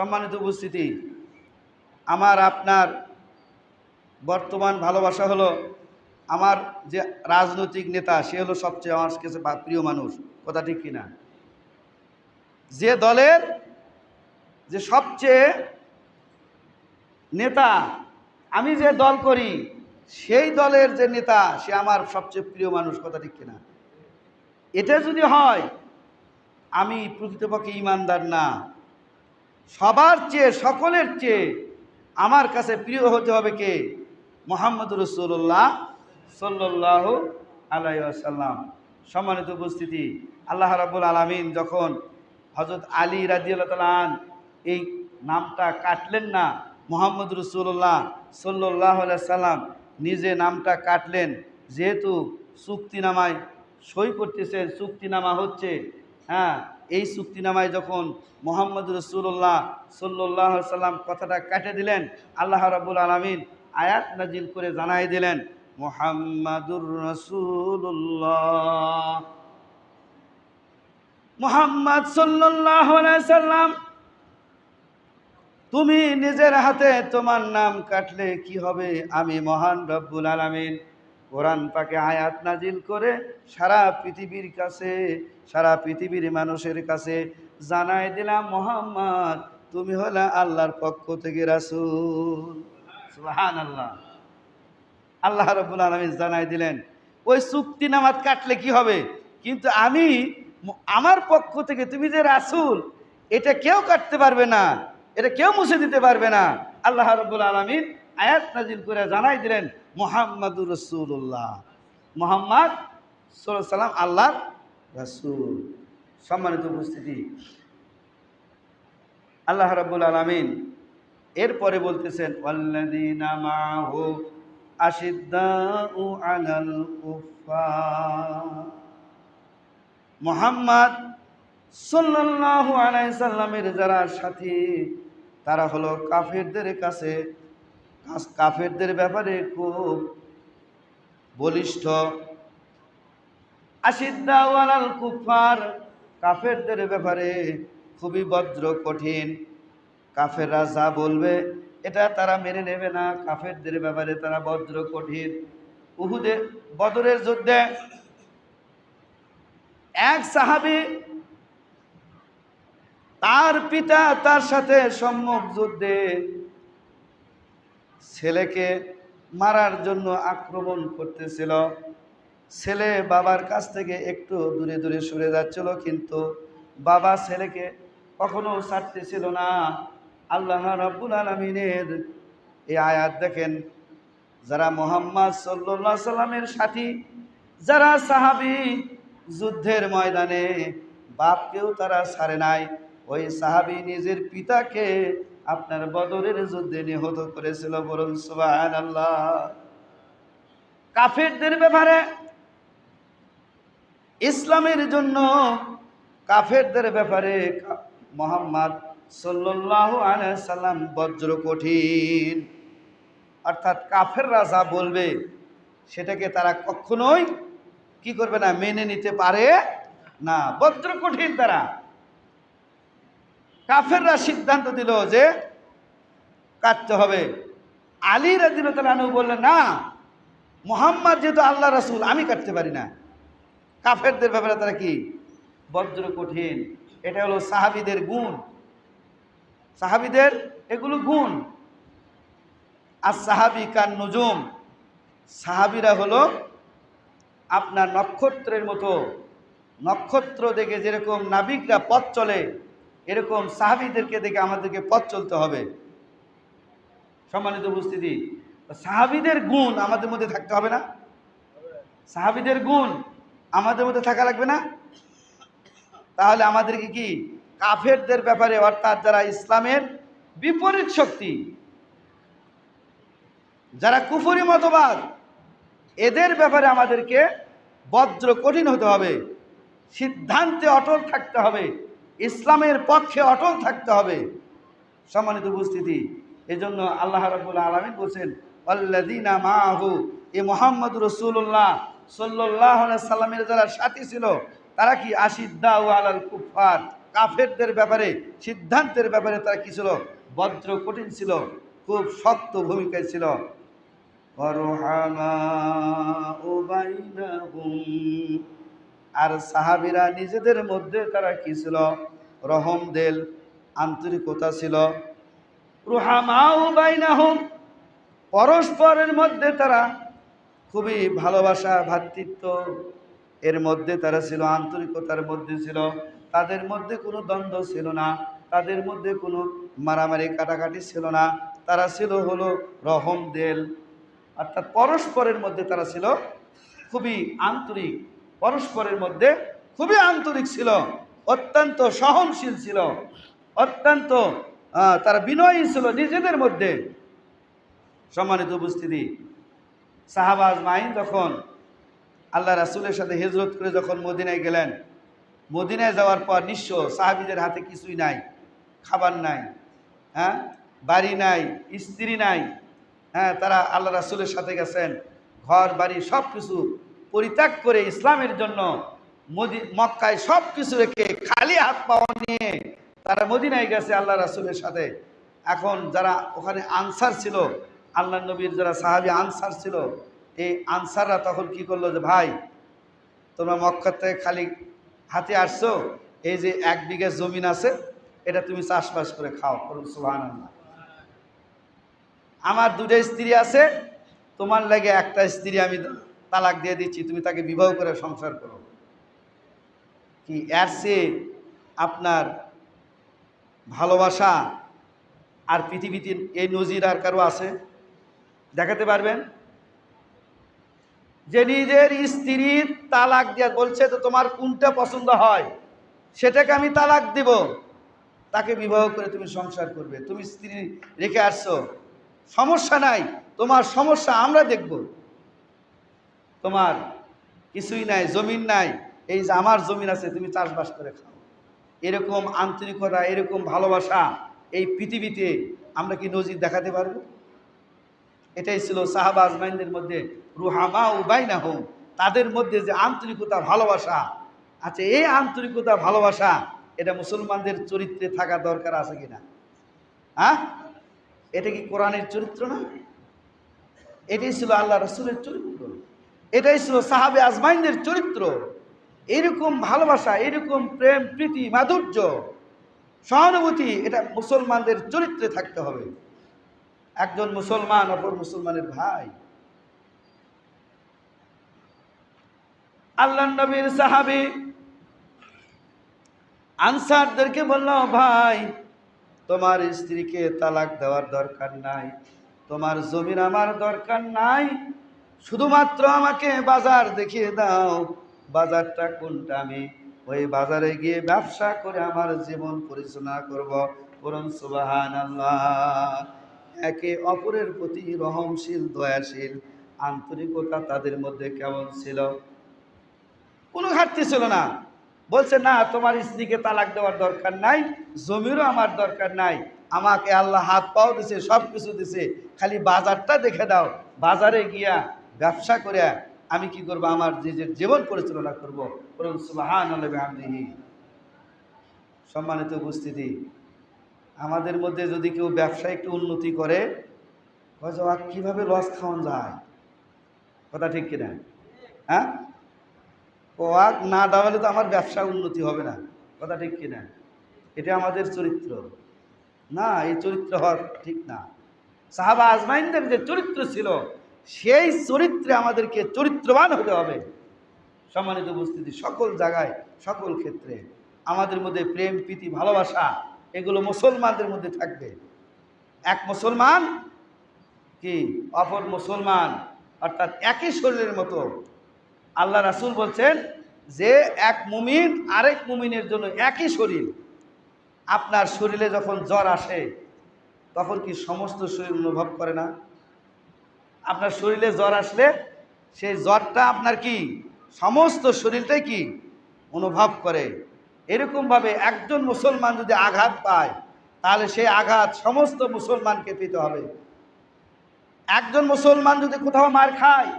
সম্মানিত উপস্থিতি, আমার আপনার বর্তমান ভালোবাসা হলো আমার যে রাজনৈতিক নেতা, সে হলো সবচেয়ে আমার কাছে প্রিয় মানুষ। কথা ঠিক কিনা? যে দলের যে সবচেয়ে নেতা আমি যে দল করি, সেই দলের যে নেতা, সে আমার সবচেয়ে প্রিয় মানুষ। কথা ঠিক কিনা? এটা যদি হয়, আমি প্রকৃতপক্ষে ইমানদার না। সবার চেয়ে, সকলের চেয়ে আমার কাছে প্রিয় হতে হবে কে? মোহাম্মদ রসুল্লাহ সাল্লাহ আলাইসাল্লাম সম্মানিত উপস্থিতি, আল্লাহ রাবুল আলমিন যখন হজরত আলী রাজিউল্লাহ এই নামটা কাটলেন না মোহাম্মদ রসুল্লাহ সাল্লাহ সাল্লাম নিজে নামটা কাটলেন। যেহেতু চুক্তিনামায় সই করতেছেন চুক্তিনামা হচ্ছে হ্যাঁ এই চুক্তিনামায় যখন মোহাম্মদ রসুল্লাহ সাল্লাহ সাল্লাম কথাটা কাটে দিলেন, আল্লাহ রাবুল আলমিন আয়াত নাজিল করে জানাই দিলেন, মোহাম্মদুর রসুল্লাহ মোহাম্মদ সাল্লাম, তুমি নিজের হাতে তোমার নাম কাটলে কি হবে? আমি মহান রব্বুল আলামিন। কোরআন পাকে আয়াত নাজিল করে সারা পৃথিবীর কাছে, সারা পৃথিবীর মানুষের কাছে জানাই দিলাম, মোহাম্মদ, তুমি হলে আল্লাহর পক্ষ থেকে রাসূল। সুবহান আল্লাহ আল্লাহ রব্বুল আলমিন জানাই দিলেন, ওই চুক্তি নামাজ কাটলে কি হবে? কিন্তু আমি, আমার পক্ষ থেকে তুমি যে রাসূল, এটা কেউ কাটতে পারবে না, এটা কেউ মুছে দিতে পারবে না। আল্লাহ রব্বুল আলমিন আয়াত নাজিল করে জানাই দিলেন মোহাম্মদুর রসুল্লাহ মোহাম্মদ সাল্লাম আল্লাহর রাসূল। সম্মানিত উপস্থিতি। আল্লাহ রাব্বুল আলামিন এরপরে বলতেছেন মুহাম্মদ সাল্লাল্লাহু সাল্লামের যারা সাথী, তারা হলো কাফেরদের কাছে কাফেরদের ব্যাপারে খুব বলিষ্ঠ। আশিদ্দাউ আলাল কুফার কাফেরদের ব্যাপারে খুবই বজ্র কঠিন। কাফেররা যা বলবে, এটা তারা মেনে নেবে না। কাফেরদের ব্যাপারে তারা বজ্র কঠিন। উহুদে বদরের যুদ্ধে এক সাহাবি তার পিতা তার সাথে সম্মুখ যুদ্ধে ছেলেকে মারার জন্য আক্রমণ করতেছিল। ছেলে বাবার কাছ থেকে একটু দূরে দূরে সরে যাচ্ছিল, কিন্তু বাবা ছেলেকে কখনো ছাড়তেছিল না। আল্লাহ রাব্বুল আলমিনের এই আয়াত দেখেন, যারা মোহাম্মদ সাল্লাহ সাল্লামের সাথী, যারা সাহাবি যুদ্ধের ময়দানে, বাপকেও তারা ছাড়ে নাই। ওই সাহাবি নিজের পিতাকে আপনার বদরের যুদ্ধে নিহত করেছিল বরং সুবাহ আল্লাহ কাফেরদের ব্যাপারে ইসলামের জন্য কাফেরদের ব্যাপারে মোহাম্মদ আলাইহি সাল্লাম বজ্র কঠিন। অর্থাৎ কাফেররা যা বলবে, সেটাকে তারা কখনোই কি করবে না, মেনে নিতে পারে না। বজ্র কঠিন তারা। কাফেররা সিদ্ধান্ত দিল যে কাটতে হবে। আলী রাজিনতালু বললেন, না, মোহাম্মদ যেহেতু আল্লাহ রাসূল, আমি কাটতে পারি না। কাফেরদের ব্যাপারে তারা কি? বজ্র কঠিন, এটা হলো সাহাবিদের গুণ। সাহাবিদের এগুলো গুণ। আর সাহাবি কান নজুম, সাহাবিরা হলো আপনার নক্ষত্রের মতো। নক্ষত্র দেখে যেরকম নাবিকরা পথ চলে এরকম সাহাবিদেরকে দেখে আমাদেরকে পথ চলতে হবে। সম্মানিত উপস্থিতি, সাহাবিদের গুণ আমাদের মধ্যে থাকতে হবে না? সাহাবিদের গুণ আমাদের মধ্যে থাকা লাগবে না? তাহলে আমাদেরকে কি কাফেরদের ব্যাপারে, অর্থাৎ যারা ইসলামের বিপরীত শক্তি, যারা কুফরি মতবাদ, এদের ব্যাপারে আমাদেরকে বজ্র কঠিন হতে হবে, সিদ্ধান্তে অটল থাকতে হবে। ইসলামের পক্ষে অটল থাকতে হবে। সম্মানিত উপস্থিতি, এজন্য আল্লাহ রাবুল আলমিন বলছেন আল্লাদিনা মাহু এ মোহাম্মদ রসুল্লাহ সাল্লাহ সাল্লামের যারা সাথী ছিল, তারা কি আশিদ্দা ও আলাল কুফার কাফেরদের ব্যাপারে, সিদ্ধান্তের ব্যাপারে তারা কি ছিল? বজ্র কঠিন ছিল, খুব শক্ত ভূমিকায় ছিল। আর সাহাবিরা নিজেদের মধ্যে তারা কি ছিল? রহম দেল, আন্তরিকতা ছিল। রুহামাউ বাইনাহুম, পরস্পরের মধ্যে তারা খুবই ভালোবাসা ভ্রাতৃত্ব এর মধ্যে তারা ছিল, আন্তরিকতার মধ্যে ছিল। তাদের মধ্যে কোনো দ্বন্দ্ব ছিল না, তাদের মধ্যে কোনো মারামারি কাটাকাটি ছিল না। তারা ছিল হলো রহম দেল। অর্থাৎ পরস্পরের মধ্যে তারা ছিল খুবই আন্তরিক, পরস্পরের মধ্যে খুবই আন্তরিক ছিল। অত্যন্ত সহনশীল ছিল। অত্যন্ত তারা বিনয়ী ছিল নিজেদের মধ্যে। সম্মানিত উপস্থিতি সাহাবাজ মাইন যখন আল্লাহ রাসুলের সাথে হিজরত করে যখন মদিনায় গেলেন, মদিনায় যাওয়ার পর নিঃস্ব সাহাবিদের হাতে কিছুই নাই, খাবার নাই হ্যাঁ বাড়ি নাই, স্ত্রী নাই হ্যাঁ তারা আল্লাহ রাসুলের সাথে গেছেন, ঘর, বাড়ি সব কিছু পরিত্যাগ করে ইসলামের জন্য মক্কায় সব কিছু রেখে খালি হাত পাওয়া নিয়ে তারা মদিনায় গেছে আল্লাহ রাসুলের সাথে। এখন যারা ওখানে আনসার ছিল, আল্লাহ নবীর যারা সাহাবি আনসার ছিল, এই আনসাররা তখন কি করল যে, ভাই, তোমরা মক্কার থেকে খালি হাতে আসছো, এই যে এক বিঘা জমিন আছে, এটা তুমি চাষবাস করে খাও। করুন সুহান আমার দুটো স্ত্রী আছে, তোমার লাগে একটা স্ত্রী আমি তালাক দিয়ে দিচ্ছি, তুমি তাকে বিবাহ করে সংসার করো। কি এর আপনার ভালোবাসা আর পৃথিবীতে এই নজির আর কারও আছে? দেখাতে পারবেন? যে নিজের স্ত্রীর তালাক দিয়ে বলছে তো তোমার কোনটা পছন্দ হয়, সেটাকে আমি তালাক দিব। তাকে বিবাহ করে তুমি সংসার করবে। তুমি স্ত্রী রেখে আসছো। সমস্যা নাই, তোমার সমস্যা আমরা দেখব। তোমার কিছুই নাই, জমিন নাই এই যে আমার জমিন আছে, তুমি চাষবাস করে খাও। এরকম আন্তরিকতা, এরকম ভালোবাসা এই পৃথিবীতে আমরা কি নজির দেখাতে পারব? এটাই ছিল সাহাবা আজমাইনদের মধ্যে, রুহামা উবাইনা হোম তাদের মধ্যে যে আন্তরিকতা, ভালোবাসা আচ্ছা এই আন্তরিকতা, ভালোবাসা, এটা মুসলমানদের চরিত্রে থাকা দরকার আছে কিনা? হ্যাঁ? এটা কি কোরআনের চরিত্র না? এটাই ছিল আল্লাহ রসুলের চরিত্র। এটাই ছিল সাহাবে আজমাইনদের চরিত্র। এরকম ভালোবাসা, এরকম প্রেম, প্রীতি, মাধুর্য, সহানুভূতি, এটা মুসলমানদের চরিত্রে থাকতে হবে। একজন মুসলমান, অপর মুসলমানের ভাই। আল্লাহ নবীর সাহাবি আনসারদেরকে বলল, ভাই, তোমার স্ত্রীকে তালাক দেওয়ার দরকার নাই। তোমার জমির আমার দরকার নাই। শুধুমাত্র আমাকে বাজার দেখিয়ে দাও। বাজারটা কোনটা আমি ওই বাজারে গিয়ে ব্যবসা করে আমার জীবন পরিচালনা করব। করুন সুবাহান আল্লাহ একে অপরের প্রতি রহমশীল, দয়াশীল, আন্তরিকতা তাদের মধ্যে কেমন ছিল? কোনো ঘাটতি ছিল না। বলছে, না, তোমার স্ত্রীকে তালাক দেওয়ার দরকার নাই, জমিরও আমার দরকার নাই। আমাকে আল্লাহ হাত পাও দিছে সব কিছু দিছে। খালি বাজারটা দেখে দাও। বাজারে গিয়া ব্যবসা করে আমি কি করব? আমার নিজের জীবন পরিচালনা করব। বলুন সম্মানিত উপস্থিতি, আমাদের মধ্যে যদি কেউ ব্যবসায় একটু উন্নতি করে কীভাবে লস খাওয়ান যায়? কথা ঠিক কিনা? হ্যাঁ? ওয়াক না দাঁড়ালে তো আমার ব্যবসা উন্নতি হবে না। কথা ঠিক কিনা? এটা আমাদের চরিত্র। না, এই চরিত্র হওয়ার ঠিক না। সাহাবা আজমাইনদের যে চরিত্র ছিল সেই চরিত্রে আমাদেরকে চরিত্রবান হতে হবে। সম্মানিত উপস্থিতি, সকল জায়গায়, সকল ক্ষেত্রে আমাদের মধ্যে প্রেম, প্রীতি, ভালোবাসা, এগুলো মুসলমানদের মধ্যে থাকবে। এক মুসলমান কি? অপর মুসলমান, অর্থাৎ একই শরীরের মতো। আল্লাহ রাসুল বলছেন যে এক মুমিন আরেক মুমিনের জন্য একই শরীর। আপনার শরীরে যখন জ্বর আসে, তখন কি সমস্ত শরীর অনুভব করে না? আপনার শরীরে জ্বর আসলে সেই জ্বরটা আপনার কি? সমস্ত শরীরটাই কি? অনুভব করে। এরকমভাবে একজন মুসলমান যদি আঘাত পায়, তাহলে সেই আঘাত সমস্ত মুসলমানকে পেতে হবে। একজন মুসলমান যদি কোথাও মার খায়,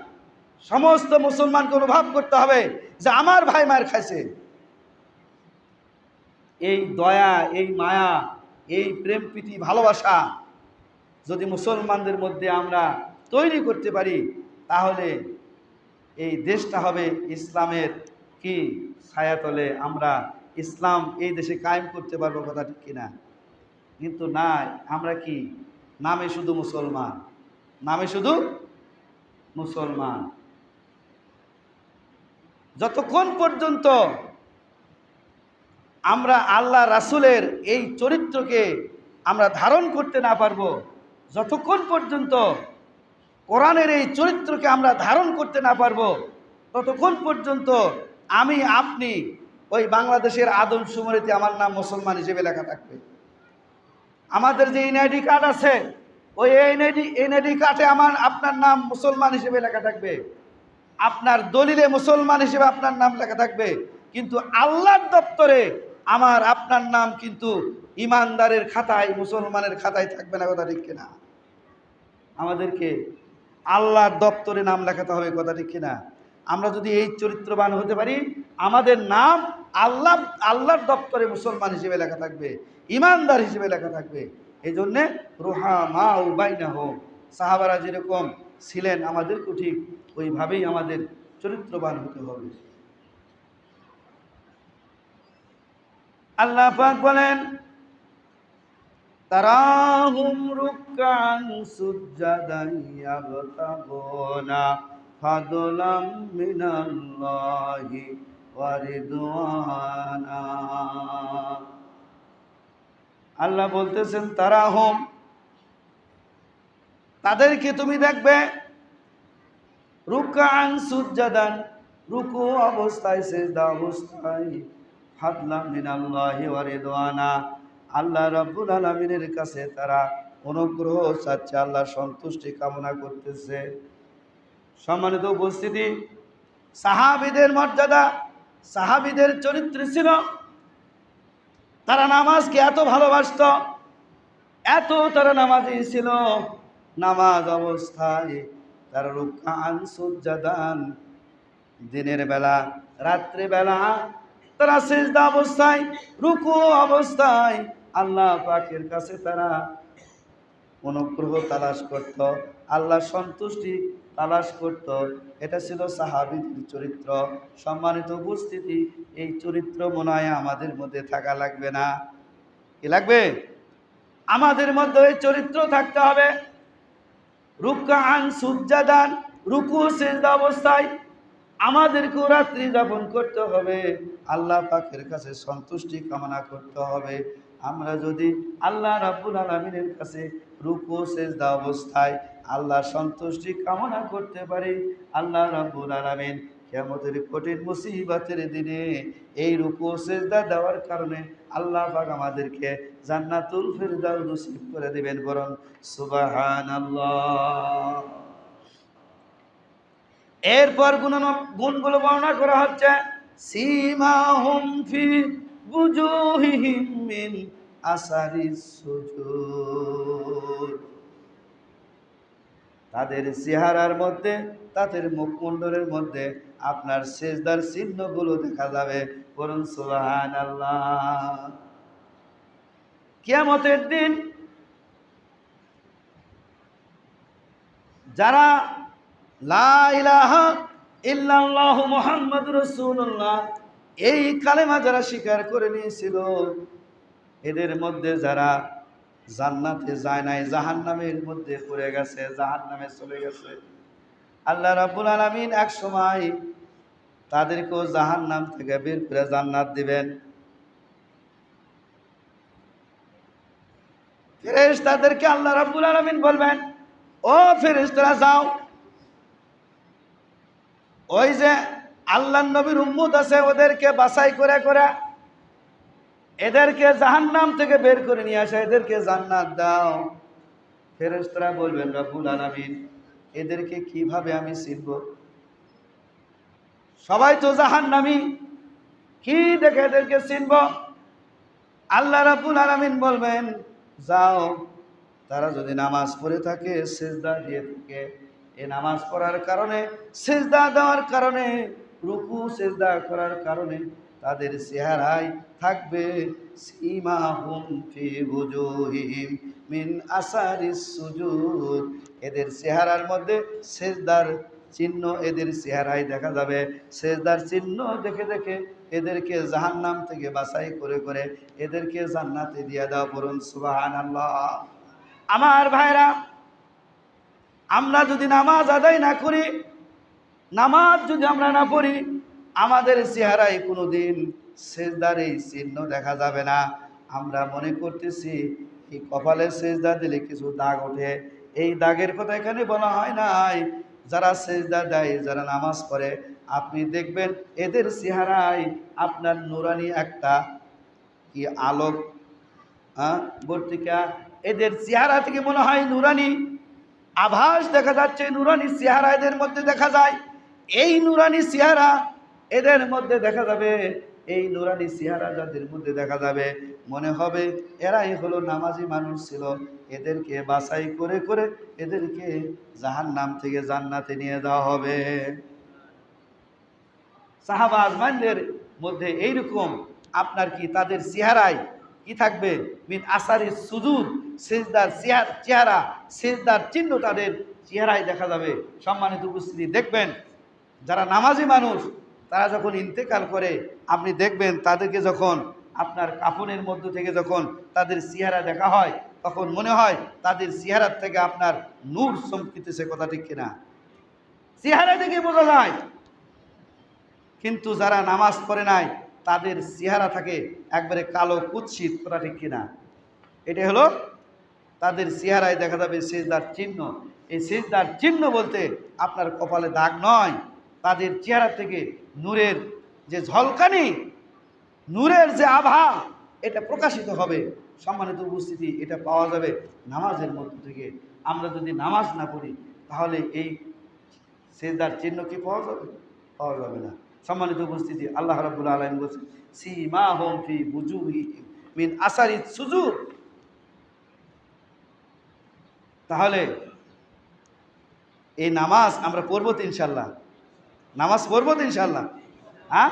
সমস্ত মুসলমানকে অনুভব করতে হবে যে আমার ভাই মার খাইছে। এই দয়া, এই মায়া, এই প্রেম প্রীতি ভালোবাসা যদি মুসলমানদের মধ্যে আমরা তৈরি করতে পারি, তাহলে এই দেশটা হবে ইসলামের কি ছায়াতলে আমরা ইসলাম এই দেশে কায়েম করতে পারব কথা ঠিক কিনা? কিন্তু না, আমরা কি? নামে শুধু মুসলমান। নামে শুধু মুসলমান। যতক্ষণ পর্যন্ত আমরা আল্লাহ রাসুলের এই চরিত্রকে আমরা ধারণ করতে না পারব, যতক্ষণ পর্যন্ত কোরআনের এই চরিত্রকে আমরা ধারণ করতে না পারব, ততক্ষণ পর্যন্ত আমি, আপনি ওই বাংলাদেশের আদম সুমরিতে আমার নাম মুসলমান হিসেবে লেখা থাকবে। আমাদের যে এনআইডি কার্ড আছে, ওই এনআইডি এনআইডি কার্ডে আমার, আপনার নাম মুসলমান হিসেবে লেখা থাকবে। আপনার দলিলে মুসলমান হিসেবে আপনার নাম লেখা থাকবে। কিন্তু আল্লাহর দপ্তরে আমার, আপনার নাম কিন্তু ইমানদারের খাতায়, মুসলমানের খাতায় থাকবে না কথা ঠিক কিনা। আমাদেরকে আল্লাহর দপ্তরে নাম লেখাতে হবে, কথা ঠিক কিনা? আমরা যদি এই চরিত্রবান হতে পারি, আমাদের নাম আল্লাহ, আল্লাহর দপ্তরে মুসলমান হিসেবে লেখা থাকবে, ইমানদার হিসেবে লেখা থাকবে। এই জন্যে রোহা মা ও বাইনা হোক সাহাবারা যেরকম ছিলেন আমাদেরকেও ঠিক ওইভাবেই আমাদের চরিত্রবান হতে হবে। আল্লাহ বলেন তারাহুম রুকান সুজ্জাদান ইয়াবতাগুনা ফাদলাম মিনাল্লাহি ওয়া আল্লাহ বলতেছেন, তারাহুম, তাদেরকে তুমি দেখবে রুকান সুজ্জাদান রুকু অবস্থায়, সেজদা অবস্থায় ফাদলা মিনাল্লাহি ওয়া আল্লাহ রাব্বুল আলামিনের কাছে তারা অনুগ্রহ চাচ্ছে, আল্লাহ সন্তুষ্টি কামনা করতেছে। সম্মানিত উপস্থিতি, সাহাবিদের মর্যাদা, সাহাবিদের চরিত্র ছিল, তারা নামাজকে এত ভালোবাসত, এত তারা নামাজি ছিল, নামাজ অবস্থায় তারা রুকান সুজ্জাদান, দিনের বেলা রাত্রে বেলা তারা সেজদা অবস্থায়, রুকু অবস্থায় আল্লাহ পাকের কাছে তারা অনুগ্রহ তালাশ করত, আল্লাহ সন্তুষ্টি তালাশ করত। এটা ছিল সাহাবিদের চরিত্র। সম্মানিত উপস্থিতি, এই চরিত্র মনে হয় আমাদের মধ্যে থাকা লাগবে না। কি লাগবে? আমাদের মধ্যে এই চরিত্র থাকতে হবে। রুকান সুজ্জাদান, রুকু অবস্থায় আমাদেরকেও রাত্রি যাপন করতে হবে। আল্লাহ পাকের কাছে সন্তুষ্টি কামনা করতে হবে। আমরা যদি আল্লাহ রাব্বুল আলমিনের কাছে রুকু, সেজদা অবস্থায় আল্লাহ সন্তুষ্টি কামনা করতে পারি, আল্লাহ রাব্বুল আলমিন কেমতের কঠিন মুসিবতের দিনে এই রুকু, সেজদা দেওয়ার কারণে আল্লাহ পাক আমাদেরকে জান্নাতুল ফেরদাউ নসিব করে দিবেন বরং সুবহানাল্লাহ। এরপর গুণ গুণগুলো বর্ণনা করা হচ্ছে সীমা হুম ফি বুজুহিহিম মিন আসারিস সুজুদ তাদের চেহারার মধ্যে, তাদের মুখমণ্ডলের মধ্যে আপনার সেজদার চিহ্নগুলো দেখা যাবে। করুন সুবাহান আল্লাহ কিয়ামতের দিন যারা লা ইলাহা ইল্লাল্লাহ মুহাম্মদ রাসূলুল্লাহ এই কালেমা যারা স্বীকার করে নিয়েছিল, এদের মধ্যে যারা জান্নাতে যায় নাই, জাহান্নামের মধ্যে পড়ে গেছে, জাহান্নামে চলে গেছে, আল্লাহ রাব্বুল আলামিন এক সময় তাদেরকেও জাহান্নাম থেকে বের করে জান্নাত দিবেন। ফেরেশতাদেরকে আল্লাহ রাব্বুল আলামিন বলবেন, ও ফেরেশতারা, যাও। ওই যে আল্লাহ নবীর উম্মুদ আছে, ওদেরকে বাছাই করে করে এদেরকে জাহান্নাম থেকে বের করে নিয়ে আসা, এদেরকে জান্নাত দাও। ফেরেশতারা বলবেন, রব্বুল আলামিন, এদেরকে কীভাবে আমি চিনব? সবাই তো জাহান্নামি, কি দেখে এদেরকে চিনব? আল্লাহ রাব্বুল আলামিন বলবেন, যাও, তারা যদি নামাজ পড়ে থাকে, সেজদা দিয়ে থাকে। এই নামাজ পড়ার কারণে, সেজদা দেওয়ার কারণে রুকু সেজদা করার কারণে তাদের চেহারায় থাকবে সীমাহুম ফি বুজুহিম মিন এদের চেহারার মধ্যে সেজদার চিহ্ন এদের চেহারায় দেখা যাবে। সেজদার চিহ্ন দেখে দেখে এদেরকে জাহান্নাম থেকে বাছাই করে করে এদেরকে জান্নাতে দিয়ে দাও পড়ুন সুবহানাল্লাহ। আমার ভাইরা, আমরা যদি নামাজ আদায় না করি নামাজ যদি আমরা না পড়ি, আমাদের চেহারায় কোনো দিন সেজদার এই চিহ্ন দেখা যাবে না। আমরা মনে করতেছি, এই কপালে সেজদা দিলে কিছু দাগ ওঠে। এই দাগের কথা এখানে বলা হয় নাই। যারা সেজদা দেয়, যারা নামাজ পড়ে, আপনি দেখবেন এদের চেহারায় আপনার নুরানি একটা কি আলোক বর্তিকা। এদের চেহারা থেকে মনে হয় নুরানি। আভাস দেখা যাচ্ছে, নুরানি চেহারা এদের মধ্যে দেখা যায়। এই নুরানি চেহারা এদের মধ্যে দেখা যাবে, এই নুরানি চেহারা যাদের মধ্যে দেখা যাবে, মনে হবে এরাই হলো নামাজি মানুষ ছিল। এদেরকে বাছাই করে করে এদেরকে জাহান নাম থেকে জান্নাতে নিয়ে দেওয়া হবে। সাহাবা আজমানদের মধ্যে এইরকম, আপনার কি তাদের চেহারায় কি থাকবে? মিন আসারি সুজুদ, সেজদার চেহার- চেহারা, সেজদার চিহ্ন তাদের চেহারায় দেখা যাবে। সম্মানিত উপস্থিতি, দেখবেন যারা নামাজি মানুষ, তারা যখন ইন্তেকাল করে, আপনি দেখবেন তাদেরকে যখন আপনার কাফনের মধ্য থেকে যখন তাদের চেহারা দেখা হয়, তখন মনে হয় তাদের চেহারার থেকে আপনার নূর চমকিতেছে কথা ঠিক কিনা? চেহারা দেখে বোঝা যায়। কিন্তু যারা নামাজ পড়ে নাই, তাদের চেহারা থাকে একবারে কালো কুৎসিত, কথা ঠিক কিনা? এটা হলো তাদের চেহারায় দেখা যাবে সেজদার চিহ্ন। এই সেজদার চিহ্ন বলতে আপনার কপালে দাগ নয়। তাদের চেহারা থেকে নূরের যে ঝলকানি, নূরের যে আভা, এটা প্রকাশিত হবে। সম্মানিত উপস্থিতি, এটা পাওয়া যাবে নামাজের মধ্য থেকে। আমরা যদি নামাজ না পড়ি, তাহলে এই সেজদার চিহ্ন কি পাওয়া যাবে? পাওয়া যাবে না। সম্মানিত উপস্থিতি, আল্লাহ রাবুল আলম বলছেন সি মা হোম ফি বুজুহি মিন আসারি সুজুদ। তাহলে এই নামাজ আমরা পড়ব তো ইনশাল্লাহ নামাজ পড়ব তো ইনশাল্লাহ হ্যাঁ?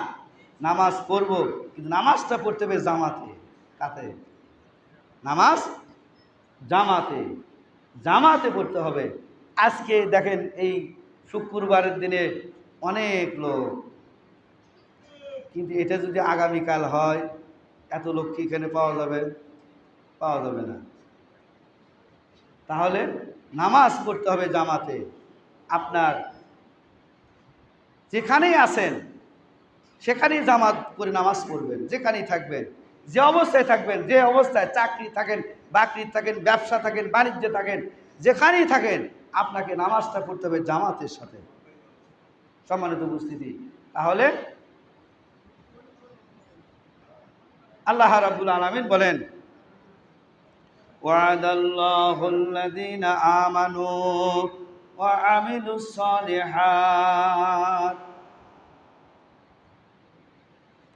নামাজ পড়ব, কিন্তু নামাজটা পড়তে হবে জামাতে, কাতে। নামাজ জামাতে জামাতে পড়তে হবে। আজকে দেখেন এই শুক্রবারের দিনে অনেক লোক, কিন্তু এটা যদি আগামীকাল হয়, এত লোক কি এখানে পাওয়া যাবে? পাওয়া যাবে না। তাহলে নামাজ পড়তে হবে জামাতে। আপনার যেখানেই আছেন, সেখানেই জামাত করে নামাজ পড়বেন, যেখানেই থাকবেন। যে অবস্থায় থাকবেন, যে অবস্থায় চাকরি থাকেন, বাকরি থাকেন, ব্যবসা থাকেন, বাণিজ্য থাকেন, যেখানেই থাকেন, আপনাকে নামাজটা পড়তে হবে জামাতের সাথে। সম্মানিত উপস্থিতি, তাহলে আল্লাহ রাবুল আলমিন বলেন ওয়াদাল্লাহুল্লাদিন আমানু وعملوا الصالحات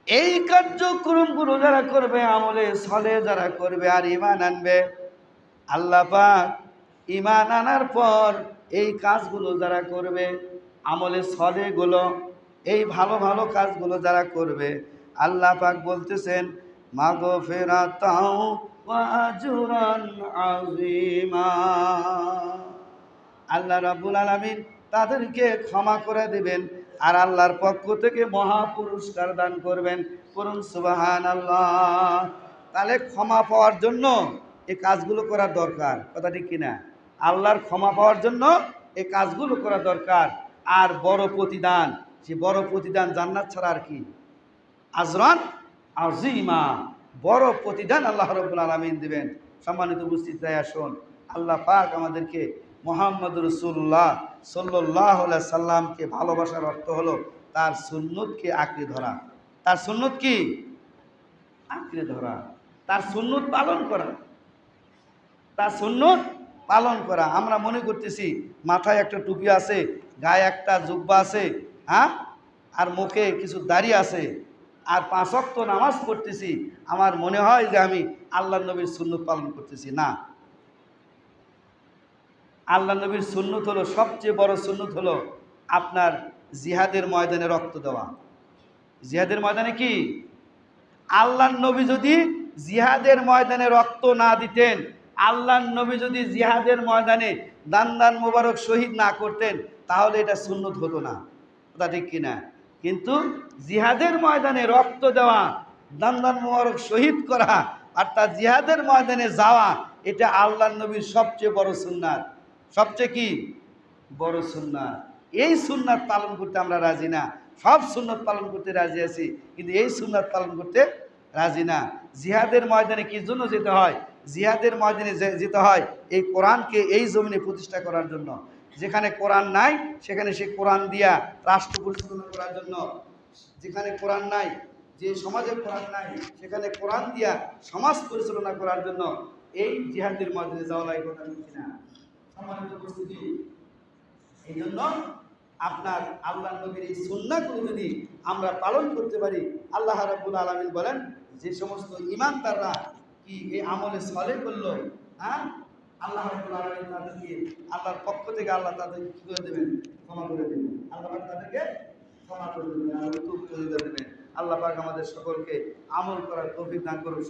এই কার্যক্রমগুলো যারা করবে আমলে সলে যারা করবে আর ইমান আনবে আল্লাহ পাক ইমান আনার পর এই কাজগুলো যারা করবে আমলে সলেগুলো এই ভালো ভালো কাজগুলো যারা করবে আল্লাহ পাক বলতেছেন মাগো ফেরা তাও আজরান আজিমা আল্লাহ রাবুল আলমিন তাদেরকে ক্ষমা করে দিবেন আর আল্লাহর পক্ষ থেকে মহা পুরস্কার দান করবেন। করুন সুবাহান আল্লাহ তাহলে ক্ষমা পাওয়ার জন্য এই কাজগুলো করা দরকার। কথা ঠিক কিনা? আল্লাহর ক্ষমা পাওয়ার জন্য এই কাজগুলো করা দরকার। আর বড় প্রতিদান, সে বড় প্রতিদান জান্নাত ছাড়া আর কি? আজরান আজিমা বড় প্রতিদান আল্লাহ রব্বুল আলমিন দিবেন। সম্মানিত উপস্থিত আসুন। আল্লাহ পাক আমাদেরকে মোহাম্মদ রসুল্লাহ সাল্লাহ সাল্লামকে ভালোবাসার অর্থ হলো তার সুন্নতকে আঁকড়ে ধরা। তার সুন্নত কি? আঁকড়ে ধরা। তার সুন্নত পালন করা। তার সুন্নত পালন করা। আমরা মনে করতেছি, মাথায় একটা টুপি আছে, গায়ে একটা জুব্বা আছে হ্যাঁ? আর মুখে কিছু দাড়ি আছে। আর পাঁচক্ত নামাজ পড়তেছি। আমার মনে হয় যে আমি আল্লাহ নবীর সুন্নত পালন করতেছি। না। আল্লাহ নবীর সুন্নত হলো, সবচেয়ে বড় সুন্নত হলো আপনার জিহাদের ময়দানে রক্ত দেওয়া। জিহাদের ময়দানে কি? আল্লাহ নবী যদি জিহাদের ময়দানে রক্ত না দিতেন, আল্লাহ নবী যদি জিহাদের ময়দানে দান মোবারক শহীদ না করতেন, তাহলে এটা সুন্নত হতো না। কথা ঠিক কিনা? কিন্তু জিহাদের ময়দানে রক্ত দেওয়া, দান মোবারক শহীদ করা আর তা জিহাদের ময়দানে যাওয়া, এটা আল্লাহ নবীর সবচেয়ে বড় সুন্নাত। সবচেয়ে কি? বড় সুন্নাত। এই সুন্নাত পালন করতে আমরা রাজি না। সব সুন্নত পালন করতে রাজি আছি, কিন্তু এই সুন্নাত পালন করতে রাজি না। জিহাদের ময়দানে কি জন্য যেতে হয়? জিহাদের ময়দানে যেতে হয় এই কোরআনকে এই জমিনে প্রতিষ্ঠা করার জন্য। যেখানে কোরআন নাই, সেখানে সে কোরআন দিয়া রাষ্ট্র পরিচালনা করার জন্য। যেখানে কোরআন নাই, যে সমাজে কোরআন নাই, সেখানে কোরআন দিয়া সমাজ পরিচালনা করার জন্য এই জিহাদের ময়দানে যাওয়া লাগে কথা না সম্মানিত উপস্থিতি এই জন্য আপনার আল্লাহ নবীর এই সুন্নাগুলো যদি আমরা পালন করতে পারি, আল্লাহ রাব্বুল আলামিন বলেন, যে সমস্ত ইমানদাররা কি এই আমলে সলে করল হ্যাঁ? আল্লাহ রাব্বুল আলামিন তাদেরকে আল্লাহর পক্ষ থেকে আল্লাহ তাদেরকে কি করে দেবেন? ক্ষমা করে দেবেন। আল্লাহ তাদেরকে ক্ষমা করে দেবেন করে দেবেন। আল্লাহ পাক আমাদের সকলকে আমল করার তৌফিক দান করুন।